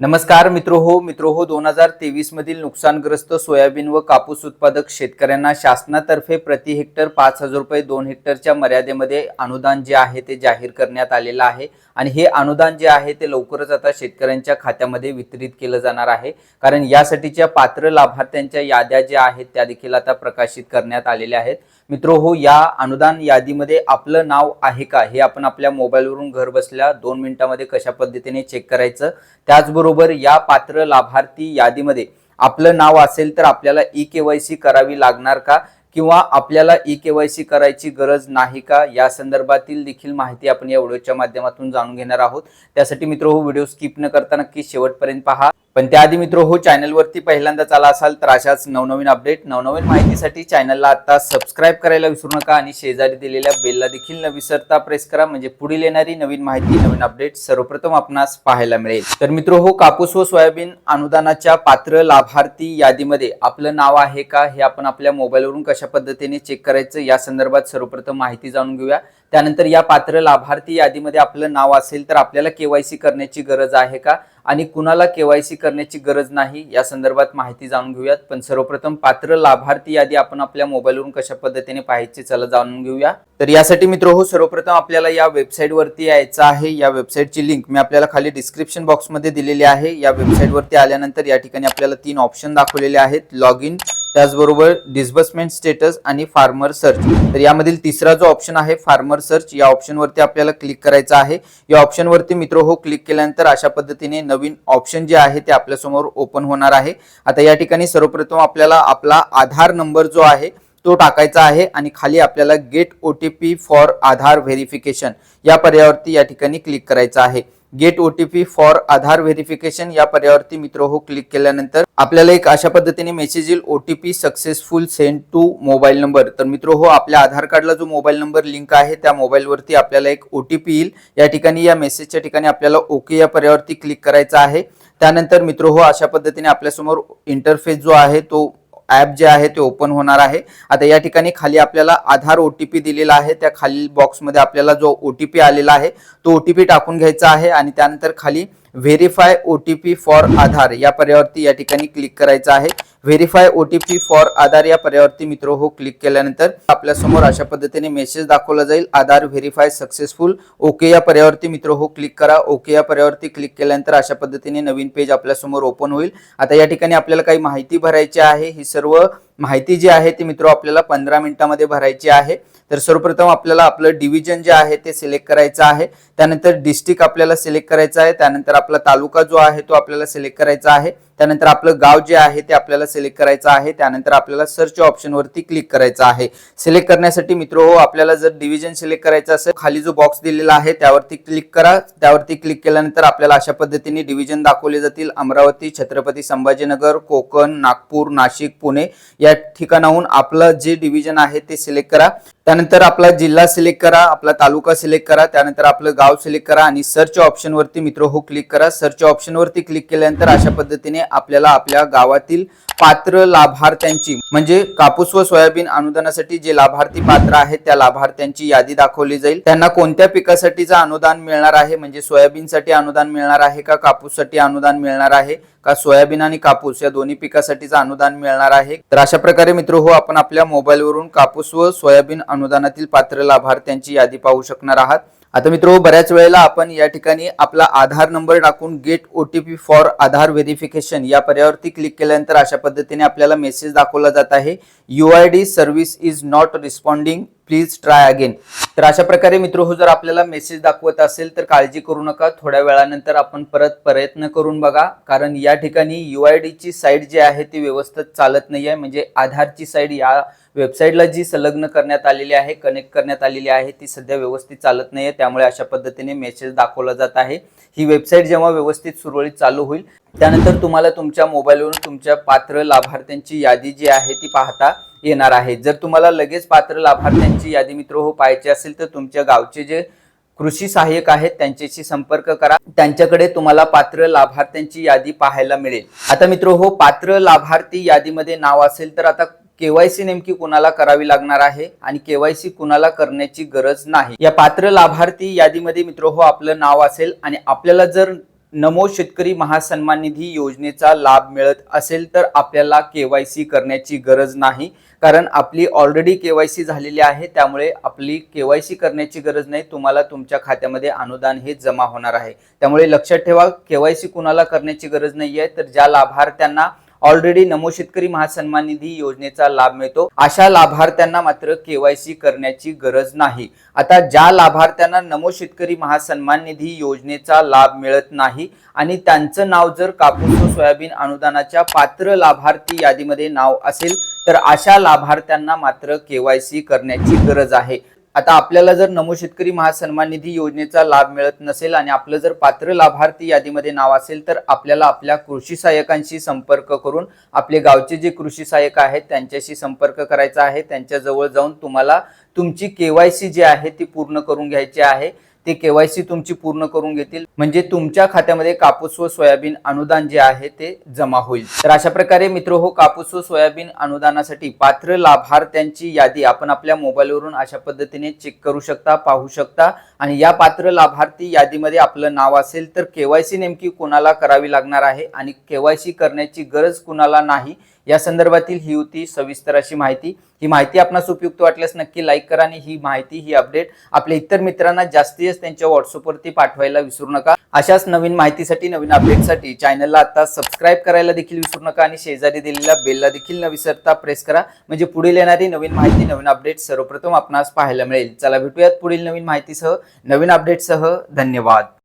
नमस्कार मित्र हो मित्र हो दोन हजार तेवीस मधील नुकसानग्रस्त सोयाबीन व कापूस उत्पादक शेतकऱ्यांना शासनातर्फे प्रति हेक्टर पाच हजार रुपये दोन हेक्टरच्या मर्यादेमध्ये अनुदान जे आहे ते जाहीर करण्यात आलेलं आहे. आणि हे अनुदान जे आहे ते लवकरच आता शेतकऱ्यांच्या खात्यामध्ये वितरित केलं जाणार आहे. कारण यासाठीच्या पात्र लाभार्थ्यांच्या याद्या ज्या आहेत त्या देखील आता प्रकाशित करण्यात आलेल्या आहेत. मित्रो हो या अनुदान यादीमध्ये आपलं नाव आहे का? हे आपण आपल्या मोबाईलवरून घर बसल्या दोन मिनिटांमध्ये कशा पद्धतीने चेक करायचं? त्याचबरोबर या पात्र लाभार्थी यादीमध्ये आपलं नाव असेल तर आपल्याला ई के वाय सी करावी लागणार का? किंवा आपल्याला ई के वाय सी करायची गरज नाही का? या संदर्भातील देखील माहिती आपण या व्हिडिओच्या माध्यमातून जाणून घेणार आहोत. त्यासाठी मित्र हो व्हिडिओ स्किप न करता नक्की शेवटपर्यंत पहा. पण त्याआधी मित्र हो चॅनलवरती पहिल्यांदाच आला असाल तर अशाच नवनवीन अपडेट नवनवीन माहितीसाठी चॅनलला आता सबस्क्राईब करायला विसरू नका आणि शेजारी दिलेल्या बेलला देखील न विसरता प्रेस करा म्हणजे पुढील येणारी नवीन माहिती नवीन अपडेट सर्वप्रथम आपणास पाहायला मिळेल. तर मित्र हो कापूस व सोयाबीन अनुदानाच्या पात्र लाभार्थी यादीमध्ये आपलं नाव आहे का हे आपण आपल्या मोबाईलवरून कशा पद्धतीने चेक करायचं या संदर्भात सर्वप्रथम माहिती जाणून घेऊया. त्यानंतर या पात्र लाभार्थी यादीमध्ये आपलं नाव असेल तर आपल्याला केवायसी करण्याची गरज आहे का? आणि कुणाला केवायसी करण्याची गरज नाही? या संदर्भात माहिती जाणून घेऊयात. पण सर्वप्रथम पात्र लाभार्थी यादी आपण आपल्या मोबाईलवरून कशा पद्धतीने पाहायची चला जाणून घेऊया. तर यासाठी मित्र हो सर्वप्रथम आपल्याला या वेबसाईटवरती यायचं आहे. या वेबसाईटची लिंक मी आपल्याला खाली डिस्क्रिप्शन बॉक्समध्ये दिलेली आहे. या वेबसाईटवरती आल्यानंतर या ठिकाणी आपल्याला तीन ऑप्शन दाखवलेले आहेत. लॉग इन त्याचबरोबर डिस्बर्समेंट स्टेटस आणि फार्मर सर्च तर यामधील तिसरा जो ऑप्शन आहे फार्मर सर्च या ऑप्शनवरती आपल्याला क्लिक करायचं आहे. या ऑप्शनवरती मित्र हो क्लिक केल्यानंतर अशा पद्धतीने नवीन ऑप्शन जे आहे ते आपल्यासमोर ओपन होणार आहे. आता या ठिकाणी सर्वप्रथम आपल्याला आपला आधार नंबर जो आहे तो टाकायचा आहे आणि खाली आपल्याला get O T P for Aadhaar verification या पर्यायावरती या ठिकाणी क्लिक करायचं आहे. Get O T P for Aadhaar verification या पर्यायावरती मित्र हो क्लिक केल्यानंतर आपल्याला एक अशा पद्धतीने मेसेज येईल O T P successful send to mobile number तर मित्र हो आपल्या आधार कार्डला जो मोबाईल नंबर लिंक आहे त्या मोबाईलवरती आपल्याला एक ओ टी पी येईल. या ठिकाणी या मेसेजच्या ठिकाणी आपल्याला ओके या पर्यायावरती क्लिक करायचा आहे. त्यानंतर मित्र हो अशा पद्धतीने आपल्यासमोर इंटरफेस जो आहे तो ॲप जे आहे ते ओपन होणार आहे. आता या ठिकाणी खाली आपल्याला आधार ओ टी पी दिलेला आहे. त्या खाली बॉक्समध्ये आपल्याला जो ओ टी पी आलेला आहे तो ओ टी पी टाकून घ्यायचा आहे आणि त्यानंतर खाली verify O T P for Aadhaar या पर्यावरती या ठिकाणी क्लिक करायचं आहे. Verify O T P for Aadhaar या पर्यावरती मित्र हो क्लिक केल्यानंतर आपल्यासमोर अशा पद्धतीने मेसेज दाखवला जाईल. आधार व्हेरीफाय सक्सेसफुल ओके या पर्यावरती मित्र हो क्लिक करा. ओके या पर्यावरती क्लिक केल्यानंतर अशा पद्धतीने नवीन पेज आपल्यासमोर ओपन होईल. आता या ठिकाणी आपल्याला काही माहिती भरायची आहे. ही सर्व माहिती जी आहे ती मित्र आपल्याला पंधरा मिनिटामध्ये भरायची आहे. तर सर्वप्रथम आपल्याला आपलं डिव्हिजन जे आहे ते सिलेक्ट करायचं आहे. त्यानंतर डिस्ट्रिक्ट आपल्याला सिलेक्ट करायचं आहे. त्यानंतर आपला तालुका जो आहे तो आपल्याला सिलेक्ट करायचा आहे. त्यानंतर आपलं गाव जे आहे ते आपल्याला सिलेक्ट करायचं आहे. त्यानंतर आपल्याला सर्च ऑप्शनवरती क्लिक करायचं आहे. सिलेक्ट करण्यासाठी मित्र हो आपल्याला जर डिव्हिजन सिलेक्ट करायचं असेल खाली जो बॉक्स दिलेला आहे त्यावरती क्लिक करा. त्यावरती क्लिक केल्यानंतर आपल्याला अशा पद्धतीने डिव्हिजन दाखवले जातील. अमरावती छत्रपती संभाजीनगर कोकण नागपूर नाशिक पुणे या ठिकाणाहून आपलं जे डिव्हिजन आहे ते सिलेक्ट करा. त्यानंतर आपला जिल्हा सिलेक्ट करा आपला तालुका सिलेक्ट करा. त्यानंतर आपलं गाव सिलेक्ट करा आणि सर्च ऑप्शनवरती मित्र हो क्लिक करा. सर्च ऑप्शनवरती क्लिक केल्यानंतर अशा पद्धतीने आपल्याला आपल्या गावातील पात्र लाभार्थ्यांची म्हणजे कापूस व सोयाबीन अनुदानासाठी जे लाभार्थी पात्र आहेत त्या लाभार्थ्यांची यादी दाखवली जाईल. त्यांना कोणत्या पिकासाठीचं अनुदान मिळणार आहे? म्हणजे सोयाबीनसाठी अनुदान मिळणार आहे का? कापूससाठी अनुदान मिळणार आहे का? सोयाबीन आणि कापूस या दोन्ही पिकासाठीचं अनुदान मिळणार आहे? तर अशा प्रकारे मित्र हो आपण आपल्या मोबाईलवरून कापूस व सोयाबीन अनुदानातील पात्र लाभार्थ्यांची यादी पाहू शकणार आहात. आता मित्रो बऱ्याच वेळेला आपण या ठिकाणी आपला आधार नंबर टाकून get O T P for Aadhaar verification या पर्यावरती क्लिक केल्यानंतर अशा पद्धतीने आपल्याला मेसेज दाखवला जात आहे. U I D service is not responding please try again. तर अशा प्रकारे मित्र हो जर आपल्याला मेसेज दाखवत असेल तर काळजी करू नका. थोड्या वेळानंतर आपण परत प्रयत्न करून बघा. कारण या ठिकाणी यू आय डीची साईट जी आहे ती व्यवस्थित चालत नाही आहे म्हणजे आधारची साईट या वेबसाईटला जी संलग्न करण्यात आलेली आहे कनेक्ट करण्यात आलेली आहे ती सध्या व्यवस्थित चालत नाही आहे त्यामुळे अशा पद्धतीने मेसेज दाखवला जात आहे. ही वेबसाईट जेव्हा व्यवस्थित सुरळीत चालू होईल त्यानंतर तुम्हाला तुमच्या मोबाईलवरून तुमच्या पात्र लाभार्थ्यांची यादी जी आहे ती पाहता येणार आहे. जर तुम्हाला लगेच पात्र लाभार्थ्यांची यादी मित्र हो पाहायची असेल तर तुमच्या गावचे जे कृषी सहाय्यक आहेत त्यांच्याशी संपर्क करा. त्यांच्याकडे तुम्हाला पात्र लाभार्थ्यांची यादी पाहायला मिळेल. आता मित्र हो पात्र लाभार्थी यादीमध्ये नाव असेल तर आता केवायसी नेमकी कुणाला करावी लागणार आहे आणि केवायसी कुणाला करण्याची गरज नाही. या पात्र लाभार्थी यादीमध्ये मित्र हो आपलं नाव असेल आणि आपल्याला जर नमो शेतकरी महासन्मान निधी योजनेचा लाभ मिळत असेल तर आपल्याला केवायसी करण्याची गरज नाही. कारण आपली ऑलरेडी केवायसी झालेली आहे त्यामुळे आपली केवायसी करण्याची गरज नाही. तुम्हाला तुमच्या खात्यामध्ये अनुदान हे जमा होणार आहे. त्यामुळे लक्षात ठेवा केवायसी कुणाला करण्याची गरज नाही आहे तर ज्या लाभार्थ्यांना ऑलरेडी नमो शेतकरी महासन्मान निधी योजनेचा लाभ मिळतो. अशा लाभार्थ्यांना मात्र केवायसी करण्याची गरज नाही. आता ज्या लाभार्थ्यांना नमो शेतकरी महासन्मान निधी योजनेचा लाभ मिळत नाही आणि त्यांचं नाव जर कापूस व सोयाबीन अनुदानाच्या पात्र लाभार्थी यादीमध्ये नाव असेल तर अशा लाभार्थ्यांना मात्र केवायसी करण्याची गरज आहे. आता आपल्याला जर नमो शेतकरी महासन्मान निधी योजनेचा लाभ मिळत नसेल आणि आपलं जर पात्र लाभार्थी यादीमध्ये नाव असेल तर आपल्याला आपल्या कृषी सहाय्यकांशी संपर्क करून आपले गावचे जे कृषी सहाय्यक आहेत त्यांच्याशी संपर्क करायचा आहे. त्यांच्या जवळ जाऊन तुम्हाला तुमची केवायसी जी आहे ती पूर्ण करून घ्यायची आहे. ते केवायसी तुमची पूर्ण करून घेतील. म्हणजे तुमच्या खात्यामध्ये कापूस व सोयाबीन अनुदान जे आहे ते जमा होईल. तर अशा प्रकारे मित्र हो कापूस व सोयाबीन अनुदानासाठी पात्र लाभार्थ्यांची यादी आपण आपल्या मोबाईलवरून अशा पद्धतीने चेक करू शकता पाहू शकता. आणि या पात्र लाभार्थी यादीमध्ये आपलं नाव असेल तर केवायसी नेमकी कोणाला करावी लागणार आहे आणि केवायसी करण्याची गरज कुणाला नाही या संदर्भातील ही होती सविस्तर अशी माहिती. ही माहिती आपणास उपयुक्त वाटल्यास नक्की लाईक करा आणि ही माहिती ही अपडेट आपल्या इतर मित्रांना जास्तीत जास्त त्यांच्या व्हॉट्सअपवरती पाठवायला विसरू नका. अशाच नवीन माहितीसाठी नवीन अपडेटसाठी चॅनलला आता सबस्क्राईब करायला देखील विसरू नका आणि शेजारी दिलेल्या बेलला देखील न विसरता प्रेस करा. म्हणजे पुढील येणारी नवीन माहिती नवीन अपडेट सर्वप्रथम आपणास पाहायला मिळेल. चला भेटूयात पुढील नवीन माहितीसह. नवीन अपडेटसह धन्यवाद.